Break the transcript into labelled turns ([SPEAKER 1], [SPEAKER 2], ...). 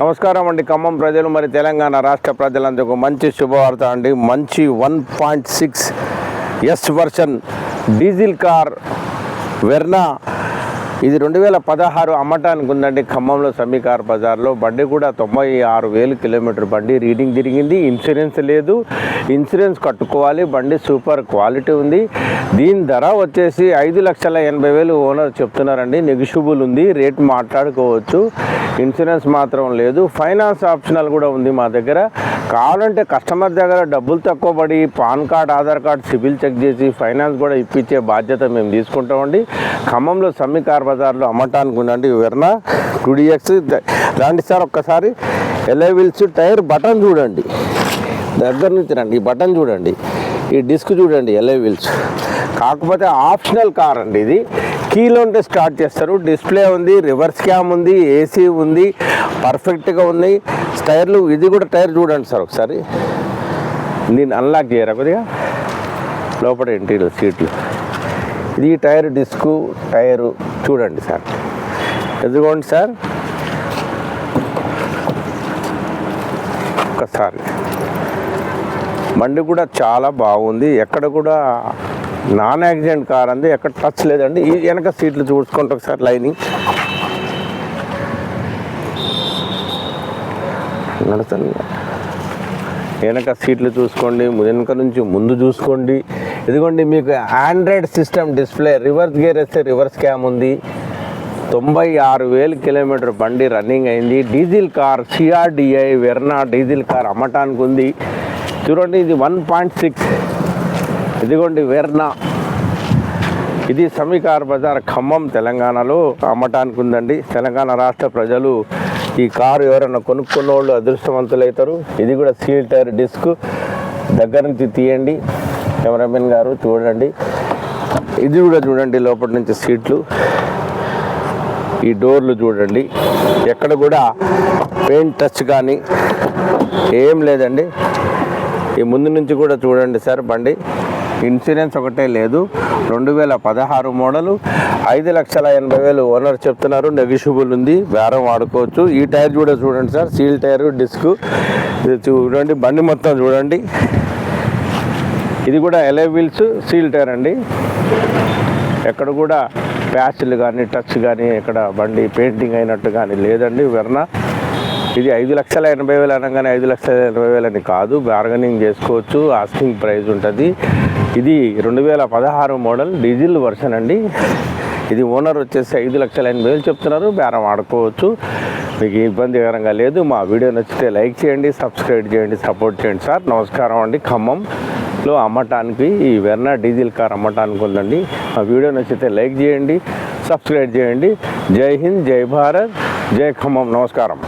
[SPEAKER 1] నమస్కారం అండి. ఖమ్మం ప్రజలు మరి తెలంగాణ రాష్ట్ర ప్రజలందరికీ మంచి శుభవార్త అండి. మంచి one point six S version diesel car Verna ఇది రెండు వేల పదహారు అమ్మటానికి ఉందండి ఖమ్మంలో సమీకార్ బజార్లో. బండి కూడా తొంభై ఆరు వేలు కిలోమీటర్ బండి. రీడింగ్ తిరిగింది. ఇన్సూరెన్స్ లేదు. ఇన్సూరెన్స్ కట్టుకోవాలి. బండి సూపర్ క్వాలిటీ ఉంది. దీని ధర వచ్చేసి ఐదు లక్షల ఎనభై వేలు ఓనర్ చెప్తున్నారండి. నెగిషిబుల్ ఉంది రేట్ మాట్లాడుకోవచ్చు. ఇన్సూరెన్స్ మాత్రం లేదు. ఫైనాన్స్ ఆప్షనల్ కూడా ఉంది మా దగ్గర. కావాలంటే కస్టమర్ దగ్గర డబ్బులు తక్కువ పడి PAN card Aadhaar card CIBIL check చేసి ఫైనాన్స్ కూడా ఇప్పించే బాధ్యత మేము తీసుకుంటామండి. ఖమ్మంలో సమ్మి బజార్లో అమ్మటానికి ఉండండి. వెర్నా టూ డిఎక్స్ రండి సార్ ఒక్కసారి. ఎల్ఐ టైర్ బటన్ చూడండి. దగ్గర నుంచి రండి. ఈ బటన్ చూడండి. ఈ డిస్క్ చూడండి ఎల్ఐ కాకపోతే ఆప్షనల్ కార్ అండి ఇది. కీలో ఉంటే స్టార్ట్ చేస్తారు. డిస్ప్లే ఉంది రివర్స్ క్యామ్ ఉంది ఏసీ ఉంది పర్ఫెక్ట్గా ఉంది. టైర్లు ఇది కూడా టైర్ చూడండి సార్ ఒకసారి. నేను అన్లాక్ చేయరా కొద్దిగా? లోపల ఇంటీరియర్ సీట్లు. ఇది టైర్ డిస్కు టైరు. చూడండి సార్. ఎదుగోండి సార్. ఒక్కసారి. బండి కూడా చాలా బాగుంది. ఎక్కడ కూడా నాన్ యాక్సిడెంట్ కార్ అంది ఎక్కడ టచ్ లేదండి. ఈ వెనక సీట్లు చూసుకుంటే ఒకసారి లైనింగ్. నడుస్తాను వెనక సీట్లు చూసుకోండి. వెనక నుంచి ముందు చూసుకోండి. ఇదిగోండి మీకు Android system display reverse gear వేస్తే రివర్స్ క్యామ్ ఉంది. తొంభై ఆరు వేలు కిలోమీటర్ బండి రన్నింగ్ అయింది. Diesel car CRDI Verna diesel car అమ్మటానికి ఉంది. చూడండి ఇది వన్ పాయింట్ సిక్స్ ఇదిగోండి వెర్నా. ఇది సమీకార్ బజార్ ఖమ్మం తెలంగాణలో అమ్మటానికి ఉందండి. తెలంగాణ రాష్ట్ర ప్రజలు ఈ కారు ఎవరైనా కొనుక్కున్న వాళ్ళు అదృష్టవంతులు అవుతారు ఇది కూడా సీల్ టైర్ డిస్క్. దగ్గర నుంచి తీయండి. కెమెరామెన్ గారు చూడండి. ఇది కూడా చూడండి లోపల నుంచి సీట్లు. ఈ డోర్లు చూడండి. ఎక్కడ కూడా పెయింట్ టచ్ కానీ ఏం లేదండి. ఈ ముందు నుంచి కూడా చూడండి సార్ బండి. ఇన్సూరెన్స్ ఒకటే లేదు. రెండు వేల పదహారు మోడలు ఐదు లక్షల ఎనభై వేలు ఓనర్ చెప్తున్నారు. నెగిషిబుల్ ఉంది బేరం వాడుకోవచ్చు. ఈ టైర్ కూడా చూడండి సార్ సీల్ టైర్ డిస్క్. ఇది చూడండి బండి మొత్తం చూడండి. ఇది కూడా ఎలై వీల్స్ సీల్ టైర్ అండి. ఎక్కడ కూడా ప్యాచ్లు కానీ టచ్ కానీ ఎక్కడ బండి పెయింటింగ్ అయినట్టు కానీ లేదండి వెర్నా ఇది ఐదు లక్షల ఎనభై వేలు అనగానే ఐదు లక్షల ఎనభై వేలు అని కాదు బార్గనింగ్ చేసుకోవచ్చు ఆస్కింగ్ ప్రైస్ ఉంటుంది. ఇది రెండు వేల పదహారు మోడల్ డీజిల్ వర్షన్ అండి. ఇది ఓనర్ వచ్చేసి ఐదు లక్షల ఎనభై వేలు చెప్తున్నారు బేరం ఆడుకోవచ్చు. మీకు ఇబ్బందికరంగా లేదు మా వీడియో నచ్చితే లైక్ చేయండి సబ్స్క్రైబ్ చేయండి సపోర్ట్ చేయండి సార్. నమస్కారం అండి ఖమ్మం. లో అమ్మటానికి ఈ వెర్నా డీజిల్ కార్ అమ్మటానికి ఉందండి. ఆ వీడియో నచ్చితే లైక్ చేయండి సబ్స్క్రైబ్ చేయండి. జై హింద్ జై భారత్ జై ఖమ్మం. నమస్కారం.